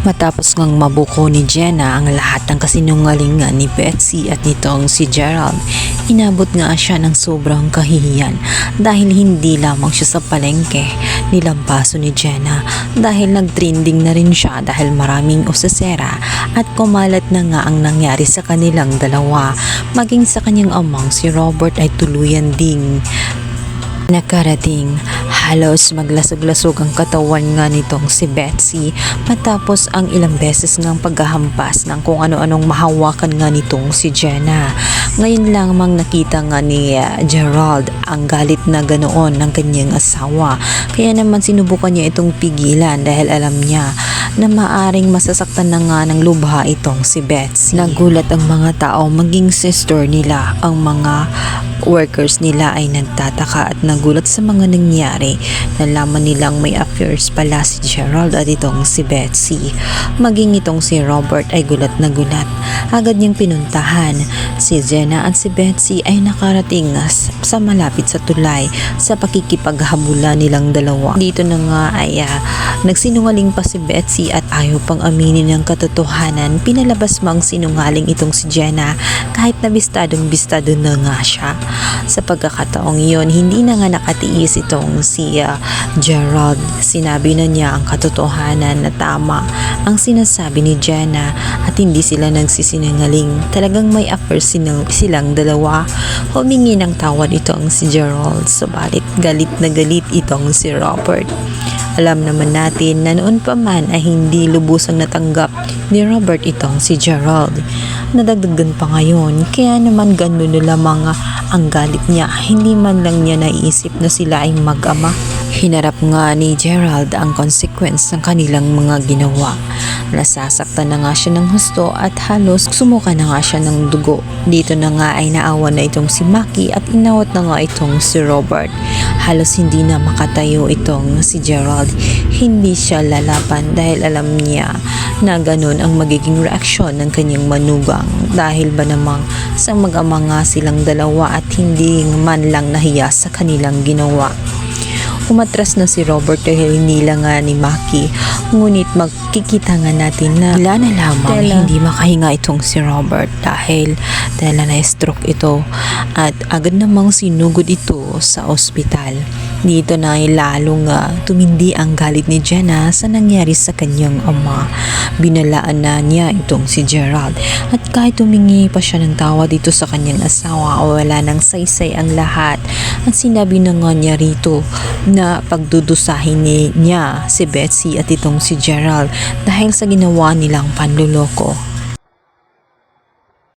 Matapos ngang mabuko ni Jenna ang lahat ng kasinungalingan ni Betsy at nitong si Gerald, inabot nga siya ng sobrang kahihiyan dahil hindi lamang siya sa palengke nilampaso ni Jenna dahil nagtrending na rin siya dahil maraming usasera at kumalat na nga ang nangyari sa kanilang dalawa. Maging sa kanyang amang si Robert ay tuluyan ding Nakarating, halos maglasog-lasog ang katawan nga nitong si Betsy matapos ang ilang beses ngang paghahampas ng kung ano-anong mahawakan nga nitong si Jenna. Ngayon lang mang nakita nga ni uh, Gerald ang galit na ganoon ng kanyang asawa. Kaya naman sinubukan niya itong pigilan dahil alam niya na maaring masasaktan na nga ng lubha itong si Betsy. Nagulat ang mga tao maging sister nila ang mga workers nila ay nagtataka at nagulat sa mga nangyari. Nalaman nilang may affairs pala si Gerald at itong si Betsy. Maging itong si Robert ay gulat na gulat. Agad niyang pinuntahan. Si Jenna at si Betsy ay nakarating sa malapit sa tulay sa pakikipaghabula nilang dalawa. Dito na nga ay ah, nagsinungaling pa si Betsy at ayaw pang aminin ng katotohanan. Pinalabas mang sinungaling itong si Jenna kahit na bistadong bistado na nga siya. Sa pagkakataong iyon, hindi na nga nakatiis itong si ah, Gerald. Sinabi na niya ang katotohanan na tama ang sinasabi ni Jenna at hindi sila nagsisinungaling. Talagang may affair silang dalawa. Humingi ng tawad itong si Gerald. Subalit galit na galit itong si Robert. Alam naman natin na noon pa man ay hindi lubusang natanggap ni Robert itong si Gerald. Nadagdagan pa ngayon, kaya naman ganun na lamang ang galit niya. Hindi man lang niya naisip na sila ay mag-ama. Hinarap nga ni Gerald ang consequence ng kanilang mga ginawa. Nasasaktan na nga siya ng husto at halos sumuka na nga siya ng dugo. Dito na nga ay naawa na itong si Maki at inawat na nga itong si Robert. Halos hindi na makatayo itong si Gerald. Hindi siya lalapan dahil alam niya na ganun ang magiging reaksyon ng kanyang manugang dahil ba namang sa mag-ama nga silang dalawa at hindi man lang nahiya sa kanilang ginawa. Umatras na si Robert dahil hinila nga ni Maki. Ngunit magkikita nga natin na wala na lamang Tela. hindi makahinga itong si Robert dahil dahil na stroke ito at agad namang sinugod ito sa ospital. Dito na ay lalong nga tumindi ang galit ni Jenna sa nangyari sa kanyang ama. Binalaan na niya itong si Gerald at kahit humingi pa siya ng tawa dito sa kanyang asawa wala nang saysay ang lahat at sinabi na nga niya rito na pagdudusahin ni niya si Betsy at itong si Gerald dahil sa ginawa nilang panluloko.